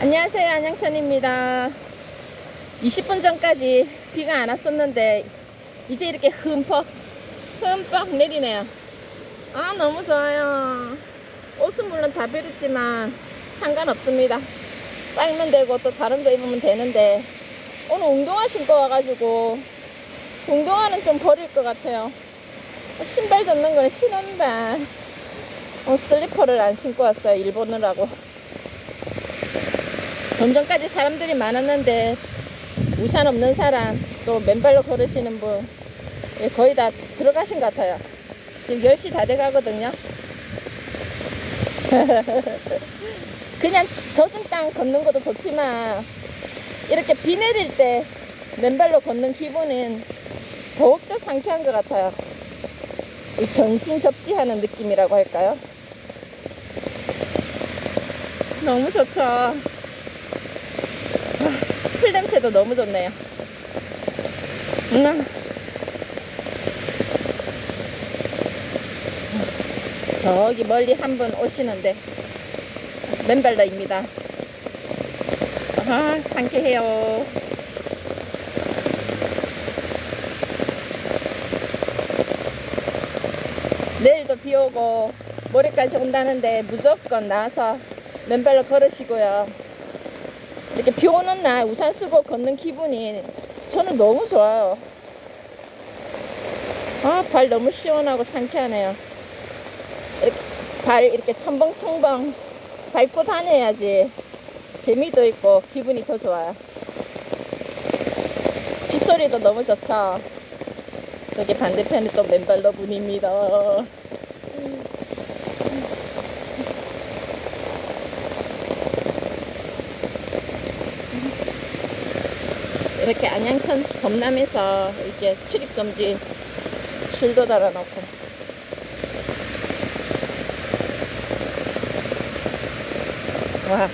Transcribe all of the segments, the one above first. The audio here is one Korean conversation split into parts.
안녕하세요. 안양천입니다. 20분 전까지 비가 안 왔었는데 이제 이렇게 흠뻑 흠뻑 내리네요. 아 너무 좋아요. 옷은 물론 다 베렸지만 상관없습니다. 빨면 되고 또 다른 거 입으면 되는데 오늘 운동화 신고 와가지고 운동화는 좀 버릴 것 같아요. 신발 젖는 거는 신은다. 어, 슬리퍼를 안 신고 왔어요. 일본으라고. 좀 전까지 사람들이 많았는데 우산 없는 사람 또 맨발로 걸으시는 분 예, 거의 다 들어가신 것 같아요. 지금 10시 다 돼가거든요. 그냥 젖은 땅 걷는 것도 좋지만 이렇게 비 내릴 때 맨발로 걷는 기분은 더욱더 상쾌한 것 같아요. 이 전신 접지하는 느낌이라고 할까요? 너무 좋죠. 냄새도 너무 좋네요. 음. 저기 멀리 한 분 오시는데 맨발러입니다. 아, 상쾌해요. 내일도 비 오고 모레까지 온다는데 무조건 나와서 맨발로 걸으시고요. 이렇게 비 오는 날 우산 쓰고 걷는 기분이 저는 너무 좋아요. 아, 발 너무 시원하고 상쾌하네요. 이렇게 발 이렇게 첨벙첨벙 밟고 다녀야지 재미도 있고 기분이 더 좋아요. 빗소리도 너무 좋죠. 여기 반대편이 또 맨발로 분입니다. 이렇게 안양천 범람에서 이렇게 출입금지 줄도 달아놓고. 와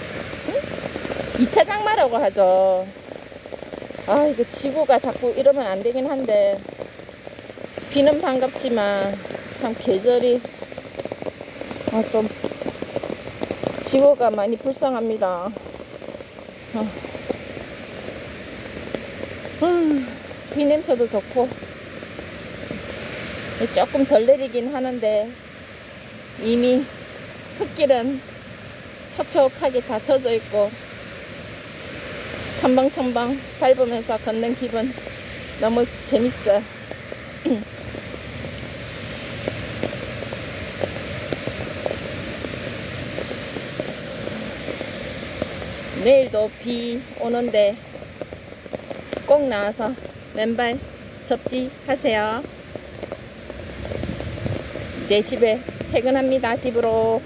2차 장마라고 하죠. 아 이거 지구가 자꾸 이러면 안 되긴 한데 비는 반갑지만 참 계절이 아, 좀 지구가 많이 불쌍합니다. 어. 음, 비 냄새도 좋고 조금 덜 내리긴 하는데 이미 흙길은 촉촉하게 다 젖어 있고 첨벙첨벙 밟으면서 걷는 기분 너무 재밌어요. 내일도 비 오는데 꼭 나와서 맨발 접지 하세요. 이제 집에 퇴근합니다. 집으로.